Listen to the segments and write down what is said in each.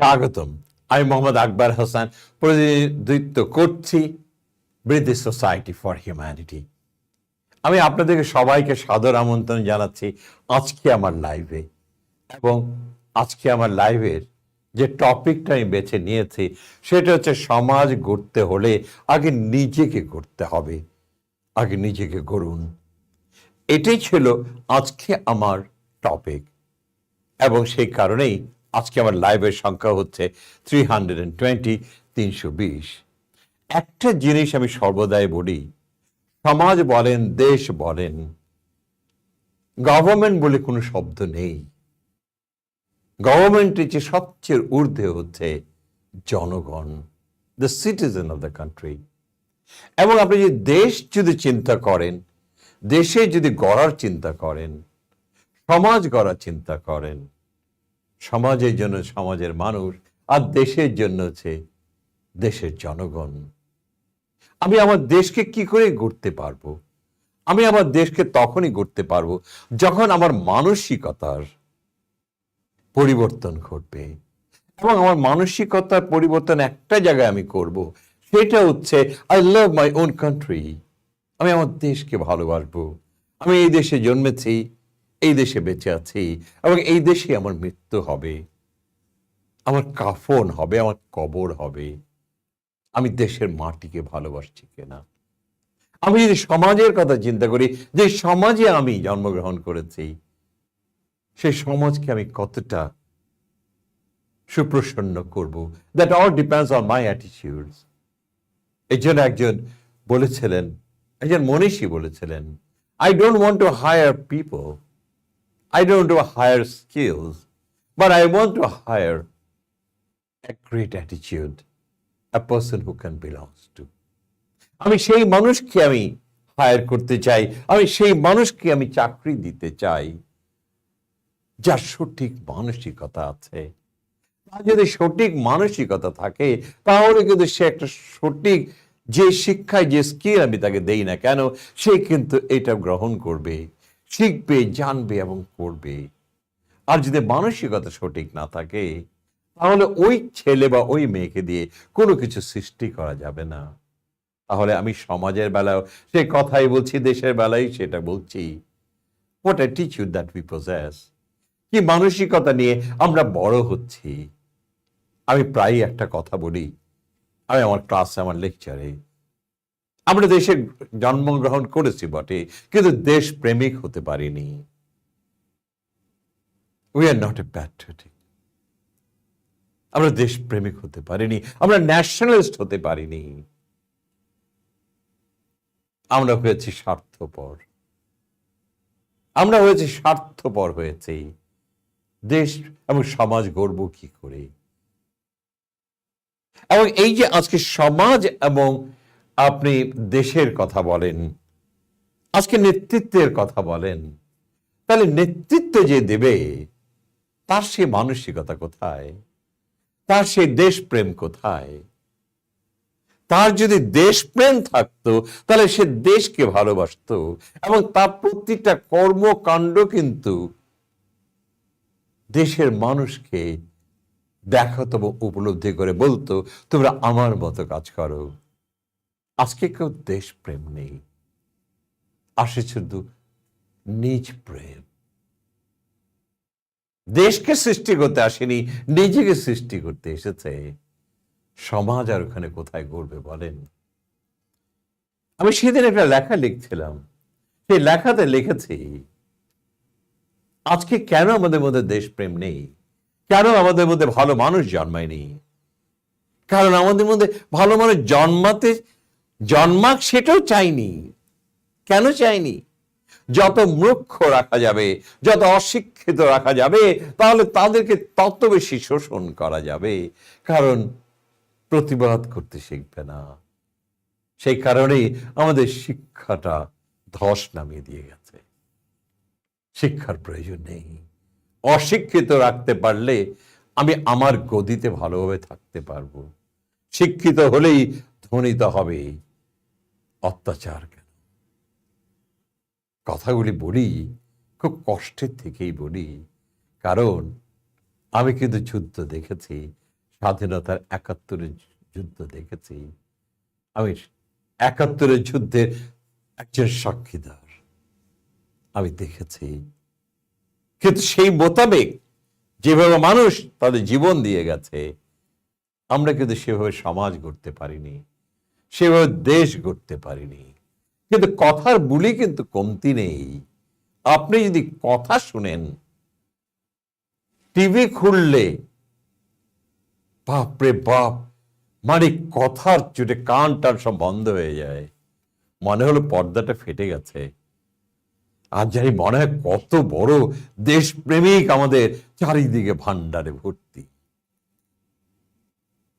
স্বাগতম। আমি মোহাম্মদ আকবর হাসান, প্রতিনিধিত্ব করছি ব্রিটিশ সোসাইটি ফর হিউম্যানিটি আমি আপনাদেরকে সবাইকে সাদর আমন্ত্রণ জানাচ্ছি আজকে আমার লাইভে এবং আজকে আমার লাইভের যে টপিকটা আমি বেছে নিয়েছি, সেটা হচ্ছে সমাজ গড়তে হলে আগে নিজেকে গড়তে হবে, আগে নিজেকে গড়ুন। এটাই ছিল আজকে আমার টপিক এবং সেই কারণেই আজকে আমার লাইভের সংখ্যা হচ্ছে থ্রি হান্ড্রেড অ্যান্ড টোয়েন্টি তিনশো বিশ একটা জিনিস আমি সর্বদাই বলি, সমাজ বলেন, দেশ বলেন গভর্নমেন্ট বলে কোনো শব্দ নেই। গভর্নমেন্টের যে সবচেয়ে ঊর্ধ্বে হচ্ছে জনগণ the citizen of the country এবং আপনি যদি দেশ যদি চিন্তা করেন, দেশে যদি গড়ার চিন্তা করেন, সমাজ গড়ার চিন্তা করেন সমাজের জন্য সমাজের মানুষ আর দেশের জন্য হচ্ছে দেশের জনগণ। আমি আমার দেশকে কি করে গড়তে পারব? আমি আমার দেশকে তখনই গড়তে পারব যখন আমার মানসিকতার পরিবর্তন ঘটবে। এবং আমার মানসিকতার পরিবর্তন একটা জায়গায় আমি করব, সেটা হচ্ছে I love my own country আমি আমার দেশকে ভালোবাসবো। আমি এই দেশে জন্মেছি এই দেশে বেঁচে আছি এবং এই দেশে আমার মৃত্যু হবে। আমার কাফন হবে, আমার কবর হবে। আমি দেশের মাটিকে ভালোবাসছি কিনা? আমি যদি সমাজের কথা চিন্তা করি, যে সমাজে আমি জন্মগ্রহণ করেছি, সেই সমাজকে আমি কতটা সুপ্রসন্ন করব? That all depends on my attitudes এই জন্য একজন বলেছিলেন, একজন মনীষী বলেছিলেন I don't want to hire people I don't want to hire skills, but I want to hire a great attitude, a person who can belongs to. আমি সেই মানুষকে আমি হায়ার করতে চাই আমি সেই মানুষকে আমি চাকরি দিতে চাই যার সঠিক মানসিকতা আছে তার যদি সঠিক মানসিকতা থাকে তাহলে কিন্তু সে একটা সঠিক যে শিক্ষায় যে স্কিল আমি তাকে দেই না কেন সে কিন্তু এটা গ্রহণ করবে শিখবে, জানবে এবং করবে। আর যদি মানসিকতা সঠিক না থাকে, তাহলে ওই ছেলে বা ওই মেয়েকে দিয়ে কোনো কিছু সৃষ্টি করা যাবে না। তাহলে আমি সমাজের বেলায় সে কথাই বলছি, দেশের বেলায় সেটা বলছি। হোয়াট অ্যাটিচিউড দ্যাট উই পজেস কি মানসিকতা নিয়ে আমরা বড় হচ্ছি। আমি প্রায়ই একটা কথা বলি। আমি আমার ক্লাসে, আমার লেকচারে আমরা দেশে জন্মগ্রহণ করেছি বটে, কিন্তু দেশ প্রেমিক হতে পারিনি। We are not a patriotic আমরা দেশ প্রেমিক হতে পারিনি, আমরা ন্যাশনালিস্ট হতে পারিনি। আমরা হয়েছি স্বার্থপর। আমরা হয়েছি স্বার্থপর হয়েছি। দেশ এবং সমাজ গড়ব কি করে? এবং এই যে আজকে সমাজ এবং আপনি দেশের কথা বলেন, আজকে নেতৃত্বের কথা বলেন, তাহলে নেতৃত্ব যে দেবে, তার সে মানসিকতা কোথায়? তার সেই দেশপ্রেম কোথায়? তার যদি দেশপ্রেম থাকতো, তাহলে সে দেশকে ভালোবাসতো, এবং তার প্রতিটা কর্মকাণ্ড কিন্তু দেশের মানুষকে দেখাতো এবং উপলব্ধি করে বলতো, তোমরা আমার মতো কাজ করো। আজকে কেউ দেশপ্রেম নেই। আসে শুধু নিজ প্রেম। দেশকে সৃষ্টি করতে আসেনি, নিজেকে সৃষ্টি করতে এসেছে। সমাজ আর ওখানে কোথায় গড়বে বলেন? আমি সেদিন একটা লেখা লিখছিলাম। সেই লেখাতে লিখেছি, আজকে কেন আমাদের মধ্যে দেশপ্রেম নেই? কেন আমাদের মধ্যে ভালো মানুষ জন্মায়নি? কারণ আমাদের মধ্যে ভালো মানুষ জন্মাতে জন্মাক সেটাও চাইনি। কেন চাইনি? যত মূর্খ রাখা যাবে, যত অশিক্ষিত রাখা যাবে, তাহলে তাদেরকে তত বেশি শোষণ করা যাবে। কারণ প্রতিবাদ করতে শিখবে না। সেই কারণে আমাদের শিক্ষাটা ধস নামিয়ে দিয়ে গেছে। শিক্ষার প্রয়োজন নেই। অশিক্ষিত রাখতে পারলে আমি আমার গদিতে ভালোভাবে থাকতে পারব। শিক্ষিত হলেই ধ্বনিত হবে অত্যাচার কেন? কথাগুলি বলি, খুব কষ্টের থেকেই বলি, কারণ আমি কিন্তু যুদ্ধ দেখেছি, স্বাধীনতার একাত্তরের যুদ্ধ দেখেছি। আমি একাত্তরের যুদ্ধের একজন সাক্ষীদার, আমি দেখেছি। কিন্তু সেই মোতাবেক যেভাবে মানুষ তাদের জীবন দিয়ে গেছে, আমরা কিন্তু সেভাবে সমাজ গড়তে পারিনি। সেভাবে দেশ গড়তে পারিনি। কিন্তু কথার বুলি কিন্তু কমতি নেই। আপনি যদি কথা শুনেন, টিভি খুললে, বাপরে বাপ মানে কথার চুটে কান টান সব বন্ধ হয়ে যায়। মনে হলো পর্দাটা ফেটে গেছে। আর জানি মনে হয় কত বড় দেশপ্রেমিক আমাদের চারিদিকে ভান্ডারে ভর্তি।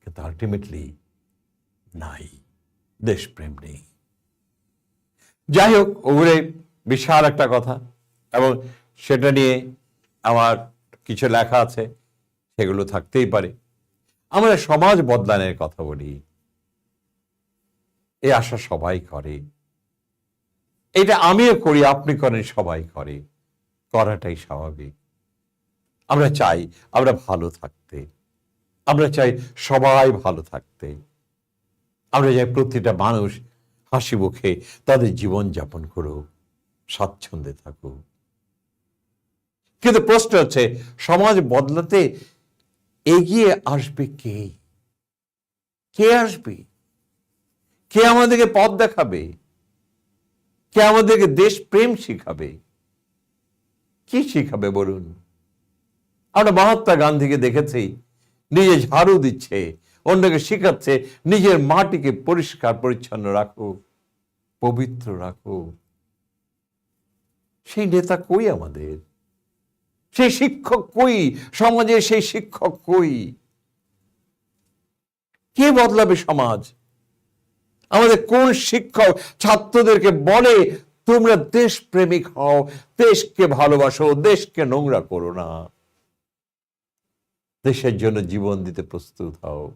কিন্তু আলটিমেটলি নাই। দেশপ্রেম। নেই যাই হোক ওগুলো বিশাল একটা কথা এবং সেটা নিয়ে আমার কিছু লেখা আছে, সেগুলো থাকতেই পারে। আমরা সমাজ বদলানের কথা বলি। এ আশা সবাই করে। এটা আমিও করি, আপনি করেন, সবাই করে। করাটাই স্বাভাবিক। আমরা চাই আমরা ভালো থাকতে। আমরা চাই সবাই ভালো থাকতে। আমরা চাই প্রতিটা মানুষ হাসি মুখে তাদের জীবন যাপন করুক, স্বাচ্ছন্দ্যে থাকুক। কিন্তু প্রশ্ন হচ্ছে, সমাজ বদলাতে এগিয়ে আসবে কে? কে আসবে? কে আমাদেরকে পথ দেখাবে? কে আমাদেরকে দেশ প্রেম শিখাবে? কি শিখাবে বলুন? আমরা মহাত্মা গান্ধীকে দেখেছি, নিজে ঝাড়ু দিচ্ছে অন্যকে শিখাচ্ছে, নিজের মাটিকে পরিষ্কার, পরিচ্ছন্ন রাখো, পবিত্র রাখো। সেই নেতা কই আমাদের? সেই শিক্ষক কই? সমাজে সেই শিক্ষক কই? কে বদলাবে সমাজ? আমাদের কোন শিক্ষক ছাত্রদেরকে বলে, তোমরা দেশ প্রেমিক হও, দেশকে ভালোবাসো, দেশকে নোংরা করো না। দেশের জন্য জীবন দিতে প্রস্তুত হও।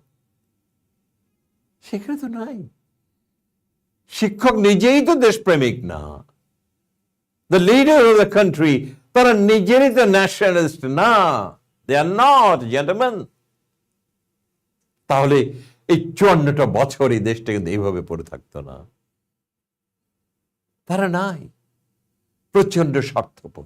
সেখানে তো নাই। শিক্ষক নিজেই তো দেশপ্রেমিক না। The leader of the country তারা নিজেরই তো ন্যাশনালিস্ট না। দে আর নট জেন্টলম্যান তাহলে এই চুয়ান্নটা বছর এই দেশটা কিন্তু এইভাবে পড়ে থাকতো না। তারা নাই। প্রচণ্ড স্বার্থপর।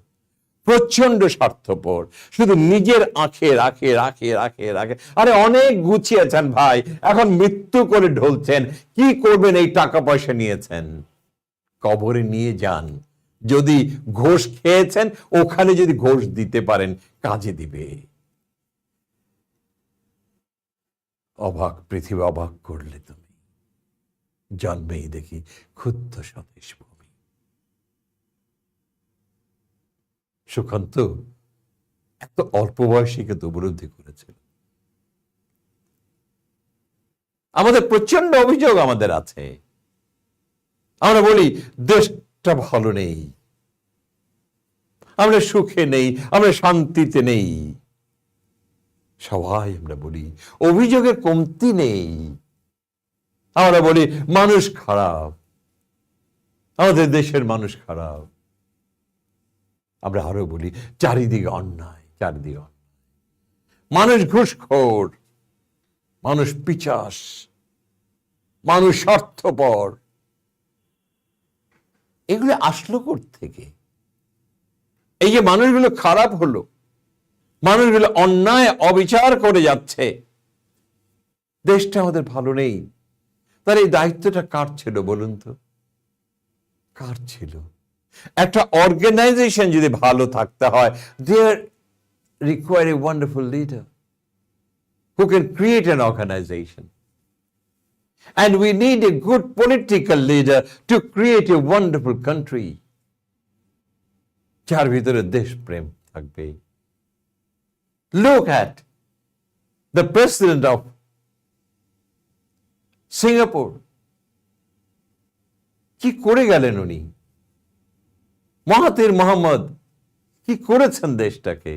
প্রচণ্ড স্বার্থপর। শুধু নিজের আঁখে রাখে রাখে রাখে রাখে। আরে অনেক গুছিয়েছেন ভাই। এখন মৃত্যু করে ঢলছেন। কি করবেন এই টাকা পয়সা নিয়েছেন? কবরে নিয়ে যান। যদি ঘোষ খেয়েছেন, ওখানে যদি ঘোষ দিতে পারেন, কাজে দিবে। অবাক, পৃথিবী অবাক করলে তুমি। জন্মেই দেখি ক্ষুদ্র স্বদেশ সুকান্ত এত অল্প বয়সী কিন্তু উপলব্ধি করেছিল। আমাদের প্রচণ্ড অভিযোগ আমাদের আছে। আমরা বলি, দেশটা ভালো নেই। আমরা সুখে নেই, আমরা শান্তিতে নেই। সবাই আমরা বলি, অভিযোগের কমতি নেই। আমরা বলি, মানুষ খারাপ। আমাদের দেশের মানুষ খারাপ। আমরা আরও বলি, চারিদিকে অন্যায়, চারিদিকে মানুষ ঘুষখোর, মানুষ পিচাস, মানুষ স্বার্থপর। এগুলো আসলো থেকে এই যে মানুষগুলো খারাপ হলো, মানুষগুলো অন্যায়, অবিচার করে যাচ্ছে, দেশটা আমাদের ভালো নেই। তার এই দায়িত্বটা কার ছিল বলুন তো? কার ছিল? একটা অর্গানাইজেশন যদি ভালো থাকতে হয় there require a wonderful leader who can create an organisation And we need a good political leader to create a wonderful country. যার ভিতরে দেশপ্রেম থাকবে Look at the president of Singapore. কি করে গেলেন উনি মহাতির মোহাম্মদ কি করেছেন দেশটাকে?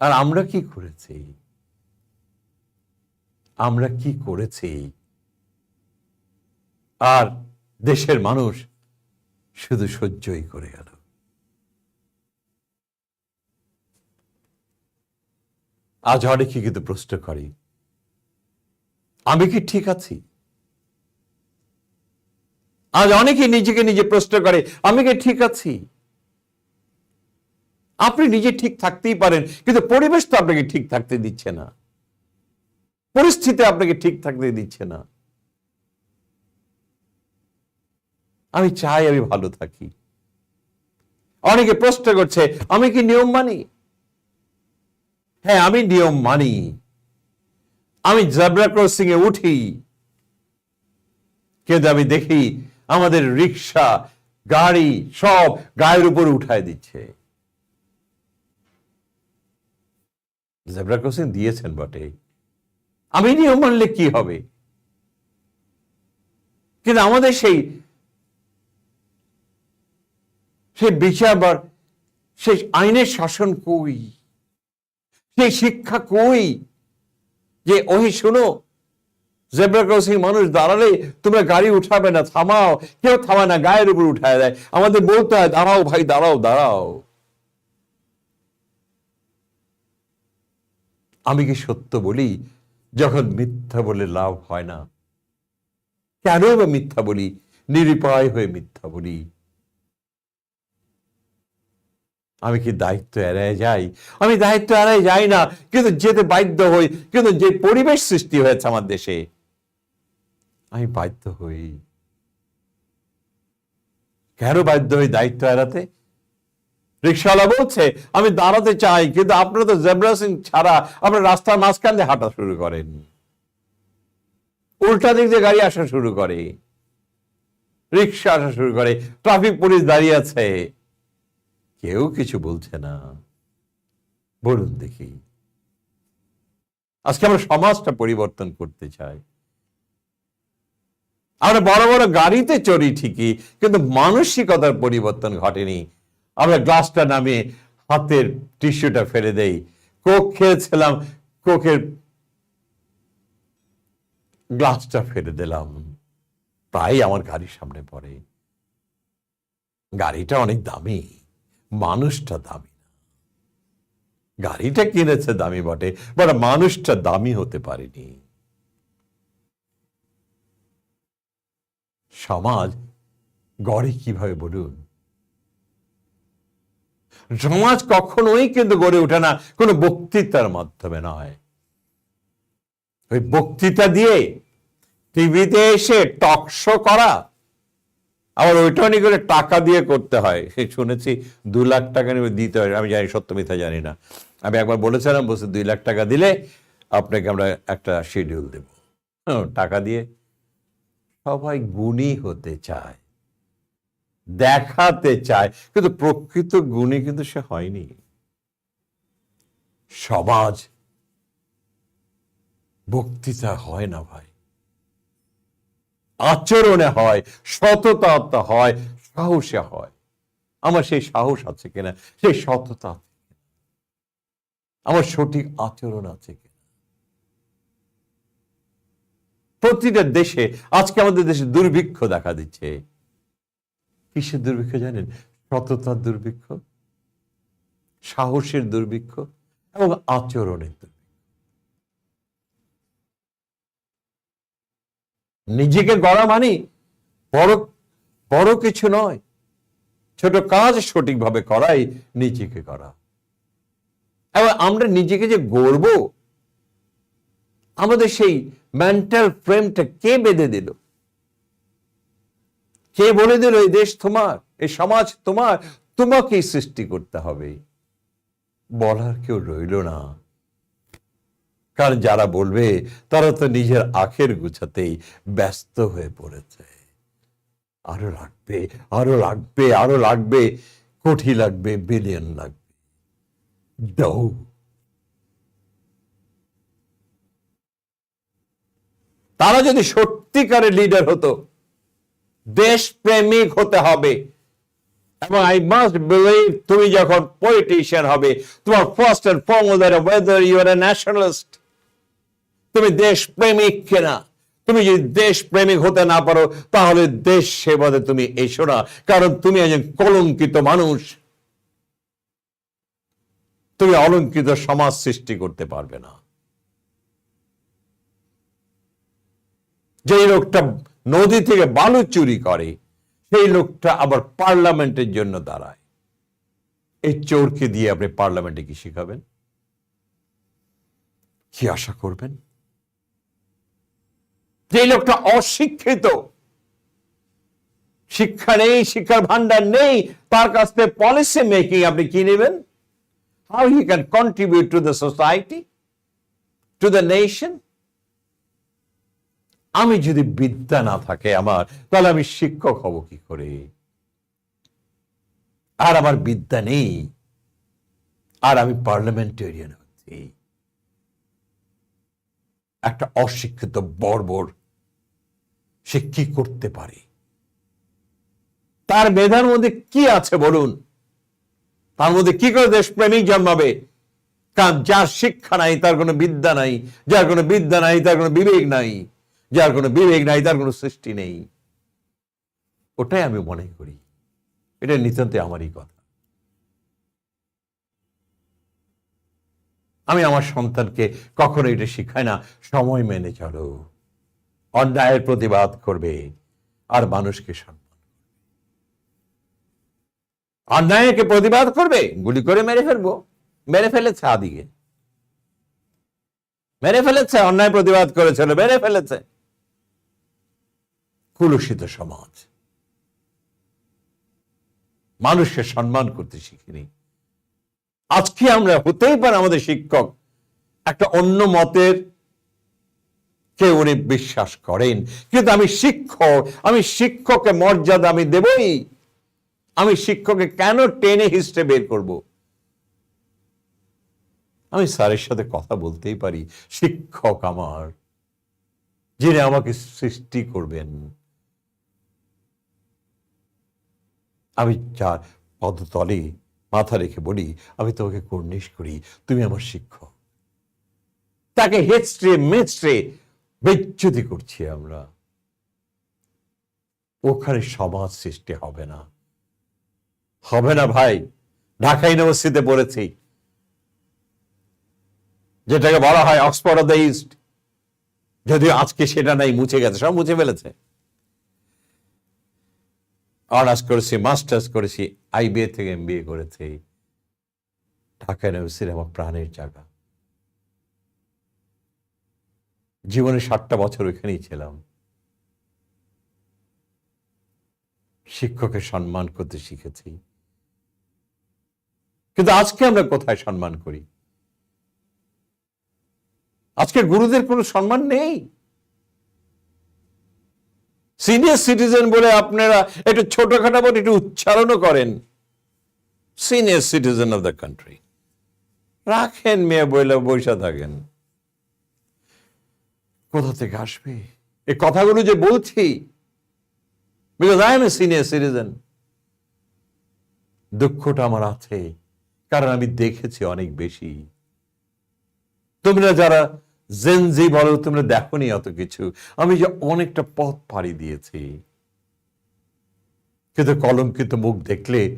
আর আমরা কি করেছি? আমরা কি করেছি? আর দেশের মানুষ শুধু সহ্যই করে গেল। আজ অনেকে কিন্তু প্রশ্ন করে, আমি কি ঠিক আছি? আজ অনেকে নিজেকে নিজে প্রশ্ন করে, আমি কি ঠিক আছি? আপনি নিজে ঠিক থাকতেই পারেন, কিন্তু পরিবেশ তো আপনাকে ঠিক থাকতে দিচ্ছে না। পরিস্থিতি আপনাকে ঠিক থাকতে দিচ্ছে না। আমি চাই আমি ভালো থাকি। অনেকে প্রশ্ন করছে, আমি কি নিয়ম মানি? হ্যাঁ আমি নিয়ম মানি। আমি জেব্রা ক্রসিং এ উঠি। কিন্তু আমি দেখি আমাদের রিক্সা, গাড়ি সব গায়ের উপর উঠায় দিচ্ছে। জেব্রা ক্রসিং দিয়েছেন বটে। আমি নিয়ম মানলে কি হবে? কিন্তু আমাদের সেই সেই বিচার বা সেই আইনের শাসন কই? সেই শিক্ষা কই? যে, ওই শুনো জেব্রা ক্রসিং মানুষ দাঁড়ালে তোমরা গাড়ি উঠাবে না, থামাও। কেউ থামায় না, গায়ের উপর উঠায় দেয়। আমাদের বলতে হয়, দাঁড়াও ভাই, দাঁড়াও দাঁড়াও। আমি কি সত্য বলি? যখন মিথ্যা বলে লাভ হয় না। কেন বা মিথ্যা বলি? নিরুপায় হয়ে মিথ্যা বলি। আমি কি দায়িত্ব এড়ায় যাই? আমি দায়িত্ব এড়ায় যাই না, কিন্তু যেতে বাধ্য হই, কিন্তু যে পরিবেশ সৃষ্টি হয়েছে আমার দেশে আমি বাধ্য হই। কেন বাধ্য হই দায়িত্ব এড়াতে? রিক্সাওয়ালা বলছে, আমি দাঁড়াতে চাই, কিন্তু আপনারা তো জেব্রা সিং ছাড়া আপনার রাস্তার মাঝখান দিয়ে হাঁটা শুরু করেন। উল্টা দিক দিয়ে গাড়ি আসা শুরু করে। রিক্সা আসা শুরু করে। ট্রাফিক পুলিশ দাঁড়িয়ে আছে। কেউ কিছু বলছে না। বলুন দেখি। আজকে আমরা সমাজটা পরিবর্তন করতে চাই। আমরা বড় বড় গাড়িতে চড়ি ঠিকই, কিন্তু মানসিকতার পরিবর্তন ঘটেনি। আমরা গ্লাসটা নামিয়ে হাতের টিস্যুটা ফেলে দেই। কোক খেয়েছিলাম, কোকের গ্লাসটা ফেলে দিলাম। প্রায় আমার গাড়ির সামনে পড়ে। গাড়িটা অনেক দামি, মানুষটা দামি গাড়িটা কিনেছে দামি বটে, বাট মানুষটা দামি হতে পারেনি। সমাজ গড়ে কীভাবে বলুন? সমাজ কখনোই কিন্তু গড়ে ওঠে না, কোনো বক্তৃতার মাধ্যমে নয়। ওই বক্তৃতা দিয়ে টিভিতে এসে টকশো করা, আবার ওইটা অনেক করে টাকা দিয়ে করতে হয়। সে শুনেছি দু লাখ টাকা নিয়ে দিতে হয়, আমি জানি সত্য মিথ্যা জানি না। আমি একবার বলেছিলাম, বলছে, দুই লাখ টাকা দিলে আপনাকে আমরা একটা শিডিউল দেব। টাকা দিয়ে সবাই গুণী হতে চায়, দেখাতে চায়। কিন্তু প্রকৃত গুণী কিন্তু সে হয়নি। সমাজ বক্তৃতা হয় না ভাই। আচরণে হয়, সততা হয়, সাহসে হয়। আমার সেই সাহস আছে কিনা? সেই সততা আমার সঠিক আচরণ আছে কিনা? প্রতিটা দেশে, আজকে আমাদের দেশে দুর্ভিক্ষ দেখা দিচ্ছে। কিসের দুর্ভিক্ষ জানেন? সততার দুর্ভিক্ষ, সাহসের দুর্ভিক্ষ এবং আচরণের নিজেকে গড়া মানে বড় বড় কিছু নয়। ছোট কাজ সঠিকভাবে করাই নিজেকে করা এবং আমরা নিজেকে যে গড়ব আমাদের সেই মেন্টাল ফ্রেমটা কে বেঁধে দিল? কে বলে দিল, এই দেশ তোমার, এই সমাজ তোমার, তোমাকেই সৃষ্টি করতে হবে বলার কেউ রইল না। কারণ যারা বলবে, তারা তো নিজের আখের গুছাতেই ব্যস্ত হয়ে পড়েছে। আরও লাগবে আরও লাগবে আরও লাগবে, কোটি লাগবে বিলিয়ন লাগবে। দাও তারা যদি সত্যিকারের লিডার হতো, দেশপ্রেমিক হতে হবে। এবং আই মাস্ট বিলিভ তুমি যখন পলিটিশিয়ান হবে, তোমার first and foremost whether you are a nationalist তুমি দেশপ্রেমিক কিনা। তুমি যদি দেশপ্রেমিক হতে না পারো, তাহলে দেশ সেবাতে তুমি এসো না, কারণ তুমি একজন কলঙ্কিত মানুষ। তুমি অলঙ্কিত সমাজ সৃষ্টি করতে পারবে না। যে লোকটা নদী থেকে বালু চুরি করে, সেই লোকটা আবার পার্লামেন্টের জন্য দাঁড়ায়। এই চোরকে দিয়ে আপনি পার্লামেন্টে কি শিখাবেন? কি আশা করবেন? যে লোকটা অশিক্ষিত, শিক্ষা নেই, শিক্ষার ভান্ডার নেই, তার কাছ থেকে পলিসি মেকিং আপনি কি নেবেন? How he can contribute to the society to the nation আমি যদি বিদ্যা না থাকে আমার, তাহলে আমি শিক্ষক হব কি করে? আর আমার বিদ্যা নেই। আর আমি পার্লামেন্টেরিয়ান হচ্ছি। একটা অশিক্ষিত বর্বর, সে কি করতে পারে? তার মেধার মধ্যে কি আছে বলুন? তার মধ্যে কি করে দেশপ্রেমিক জন্মাবে? কারণ যার শিক্ষা নাই, তার কোনো বিদ্যা নাই, যার কোনো বিদ্যা নাই, তার কোনো বিবেক নাই। যার কোনো বিবেক নাই তার কোনো সৃষ্টি নেই। ওটাই আমি মনে করি। এটা নিতান্ত আমারই কথা। আমি আমার সন্তানকে কখনো এটা শিখাই না, সময় মেনে চলো। অন্যায়ের প্রতিবাদ করবে, আর মানুষকে সম্মান অন্যায়কে প্রতিবাদ করবে, গুলি করে মেরে ফেলব। মেরে ফেলেছে আদিকে। মেরে ফেলেছে, অন্যায় প্রতিবাদ করেছিল, মেরে ফেলেছে। কুলুষিত সমাজ। মানুষকে সম্মান করতে শিখিনি। আজকে আমরা হতেই পারে আমাদের শিক্ষক একটা অন্য মতের কে উনি বিশ্বাস করেন। কিন্তু আমি শিক্ষক, আমি শিক্ষককে মর্যাদা আমি দেবই। আমি শিক্ষককে কেন টেনে হিস্ট্রে বের করব? আমি স্যারের সাথে কথা বলতেই পারি, শিক্ষক আমার, যিনি আমাকে সৃষ্টি করবেন। আমি যার পদতলে মাথা রেখে বলি, আমি তোমাকে কর্নিশ করি, তুমি আমার শিক্ষক। তাকে হেস্ট্রে মেস্ট্রে বেচ্যুতি করছি আমরা। ওখানে সমাজ সৃষ্টি হবে না। হবে না ভাই, ঢাকা ইউনিভার্সিটিতে পড়েছি। যেটাকে বলা হয় অক্সফোর্ড অফ দ্য ইস্ট। যদিও আজকে সেটা নাই, মুছে গেছে, সব মুছে ফেলেছে। অনার্স করেছি, মাস্টার্স করেছি আইবিএ থেকে এম বিএ করেছি। ঢাকা ইউনিভার্সিটি আমার প্রাণের জায়গা। জীবনে ষাটটা বছর ওইখানেই ছিলাম। শিক্ষকের সম্মান করতে শিখেছি। কিন্তু আজকে আমরা কোথায় সম্মান করি? আজকে গুরুদের কোনো সম্মান নেই? সিনিয়র সিটিজেন বলে আপনারা একটু ছোটখাটো বলে একটু উচ্চারণও করেন। Senior citizen of the country. রাখেন মেয়ে বইলে বৈশা থাকেন। কোথা থেকে আসবে? এই কথাগুলো যে বলছি because I am a senior citizen দুঃখটা আমার আছে, কারণ আমি দেখেছি অনেক বেশি। তোমরা যারা জেনজি বলো, তোমরা দেখোনি অত কিছু। আমি যে অনেকটা পথ পাড়ি দিয়েছি। কিন্তু কলঙ্কিত মুখ দেখলে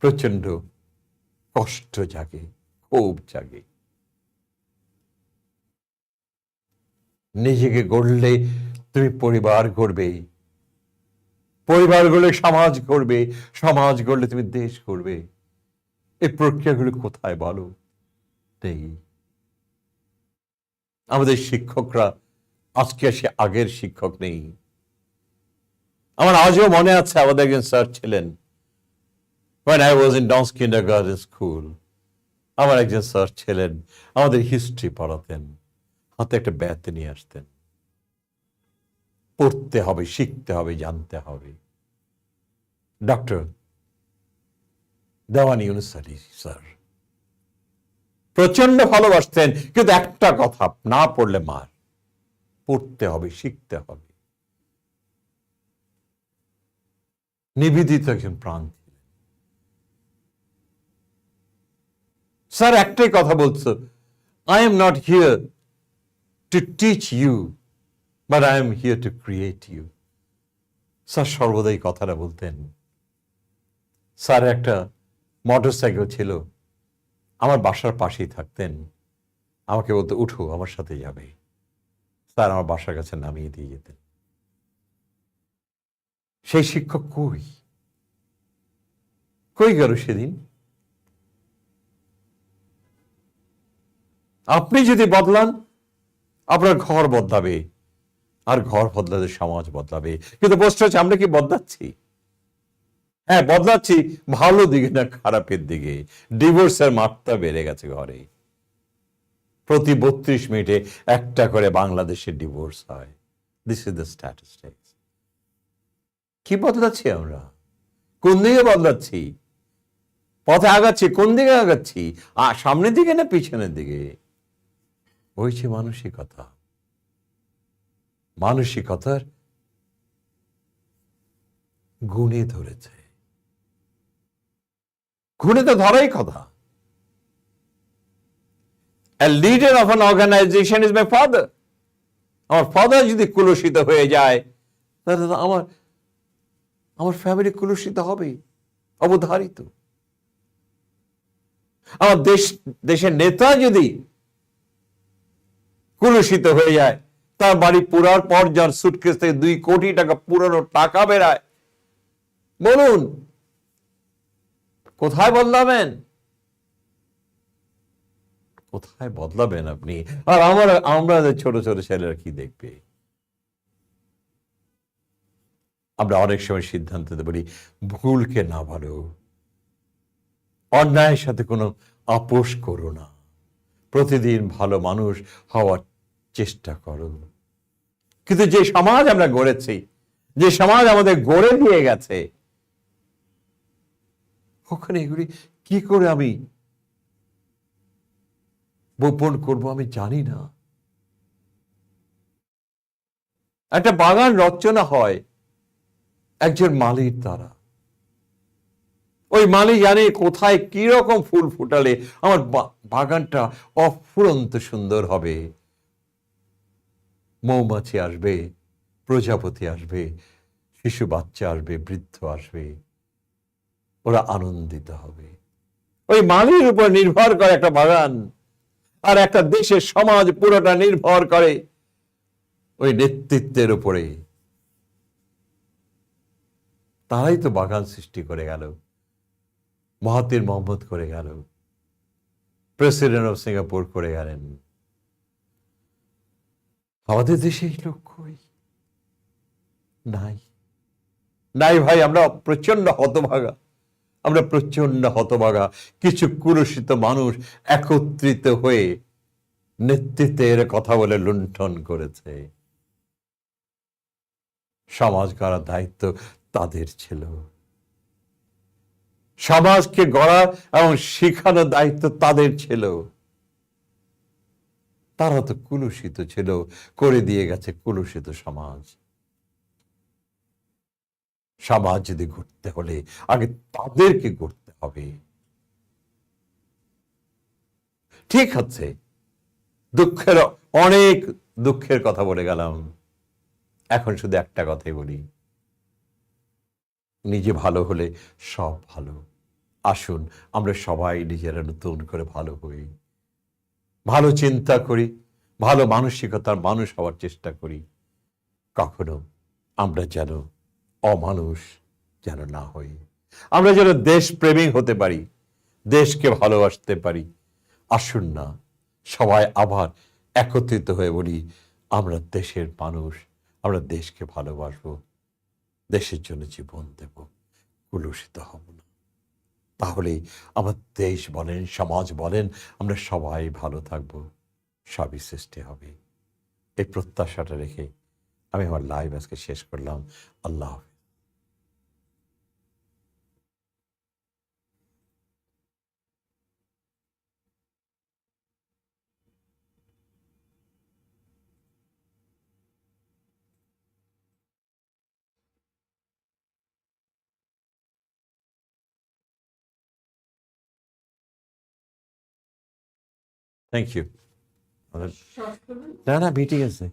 প্রচণ্ড কষ্ট জাগে, ক্ষোভ জাগে। নিজেকে গড়লে তুমি পরিবার গড়বে। পরিবার গড়লে সমাজ করবে সমাজ গড়লে তুমি দেশ করবে এই প্রক্রিয়াগুলো কোথায় বলো? নেই। আমাদের শিক্ষকরা, আজকে সে আগের শিক্ষক নেই। আমার আজও মনে আছে, আমাদের একজন স্যার ছিলেন। When was in আমার একজন স্যার ছিলেন, আমাদের হিস্ট্রি পড়াতেন, হাতে একটা ব্যাথ নিয়ে আসতেন। পড়তে হবে, শিখতে হবে, জানতে হবে। ডক্টর দেওয়ানি আলী স্যার প্রচণ্ড ভালোবাসতেন, কিন্তু একটা কথা, না পড়লে মার। পড়তে হবে, শিখতে হবে। নিবেদিত একজন প্রাণ স্যার, একটাই কথা বলছো I am not here to teach you but I am here to create you sir সর্বদাই কথাটা বলতেন। স্যার, একটা মোটর সাইকেল ছিল আমার বাসার পাশেই থাকতেন। আমাকে বলতো, উঠো, আমার সাথে যাবে। স্যার আমার বাসার কাছে নামিয়ে দিয়ে যেতেন। সেই শিক্ষক কই? কই গেল সেদিন? আপনি যদি বদলান, আপনার ঘর বদলাবে, আর ঘর বদলাতে সমাজ বদলাবে। কিন্তু প্রশ্ন হচ্ছে, আমরা কি বদলাচ্ছি? হ্যাঁ বদলাচ্ছি। ভালো দিকে না, খারাপের দিকে। ডিভোর্সের মাত্রা বেড়ে গেছে ঘরে। প্রতি বত্রিশ মিনিটে একটা করে বাংলাদেশের ডিভোর্স হয়। দিস ইজ দ্য স্ট্যাটিস্টিক্স কি বদলাচ্ছি আমরা? কোন দিকে বদলাচ্ছি? পথে আগাচ্ছি, কোন দিকে আগাচ্ছি? আর সামনের দিকে না পিছনের দিকে? যে মানসিকতা। মানসিকতার গুণে ধরেছে। তো ধরাই কথা leader of an organization is my father. আমার ফাদার যদি কুলসিত হয়ে যায়, তাহলে আমার আমার ফ্যামিলি কুলসিত হবে অবধারিত আমার দেশ, দেশের নেতা যদি কুলসিত হয়ে যায়, তার বাড়ি পুরার পর যার সুটকেস থেকে দুই কোটি টাকা পুরানো টাকা বেরায়, বলুন কোথায় বদলাবেন? কোথায় বদলাবেন আপনি? আর আমার, আমরা ছোট ছোট ছেলেরা কি দেখবে? আমরা অনেক সময় সিদ্ধান্ত নিতে পারি, ভুলকে না ভালো। অন্যায়ের সাথে কোনো আপোষ করো না। প্রতিদিন ভালো মানুষ হওয়ার চেষ্টা করো। কিন্তু যে সমাজ আমরা গড়েছি, যে সমাজ আমাদের গড়ে দিয়ে গেছে ওখানে এগুলি কি করে আমি বপন করব আমি জানি না। একটা বাগান রচনা হয় একজন মালির দ্বারা। ওই মালি জানে কোথায় কি রকম ফুল ফুটালে আমার বাগানটা অফুরন্ত সুন্দর হবে। মৌমাছি আসবে, প্রজাপতি আসবে, শিশু বাচ্চা আসবে, বৃদ্ধ আসবে। ওরা আনন্দিত হবে। ওই মালির উপর নির্ভর করে একটা বাগান, আর একটা দেশের সমাজ পুরোটা নির্ভর করে ওই নেতৃত্বের উপরে। তারাই তো বাগান সৃষ্টি করে গেল, মহাতির মোহাম্মদ করে গেল, প্রেসিডেন্ট অফ সিঙ্গাপুর করে গেলেন। আমাদের দেশে এই লোক কই? নাই। নাই ভাই, আমরা প্রচণ্ড হতভাগা। আমরা প্রচণ্ড হতভাগা, কিছু কুরুষিত মানুষ একত্রিত হয়ে নেতৃত্বের কথা বলে লুণ্ঠন করেছে। সমাজ গড়ার দায়িত্ব তাদের ছিল। সমাজকে গড়া এবং শেখানোর দায়িত্ব তাদের ছিল। তারা তো কুলুষিত ছিল, করে দিয়ে গেছে কুলুষিত সমাজ। সমাজ যদি গড়তে হলে, আগে তাদেরকে গড়তে হবে। ঠিক আছে, দুঃখের অনেক দুঃখের কথা বলে গেলাম। এখন শুধু একটা কথাই বলি। নিজে ভালো হলে সব ভালো। আসুন, আমরা সবাই নিজেরা নতুন করে ভালো হই। ভালো চিন্তা করি, ভালো মানসিকতার মানুষ হওয়ার চেষ্টা করি। কখনো আমরা যেন অমানুষ যেন না হই। আমরা যেন দেশপ্রেমিক হতে পারি, দেশকে ভালোবাসতে পারি। আসুন না, সবাই আবার একত্রিত হয়ে বলি, আমরা দেশের মানুষ, আমরা দেশকে ভালোবাসবো, দেশের জন্য জীবন দেব, কুলুষিত হব না। তাহলে আমার দেশ বলেন, সমাজ বলেন, আমরা সবাই ভালো থাকব, সবই সৃষ্টি হবে। এই প্রত্যাশাটা রেখে আমি আমার লাইভ আজকে শেষ করলাম। আল্লাহ থ্যাংক ইউ না না মিটিং আছে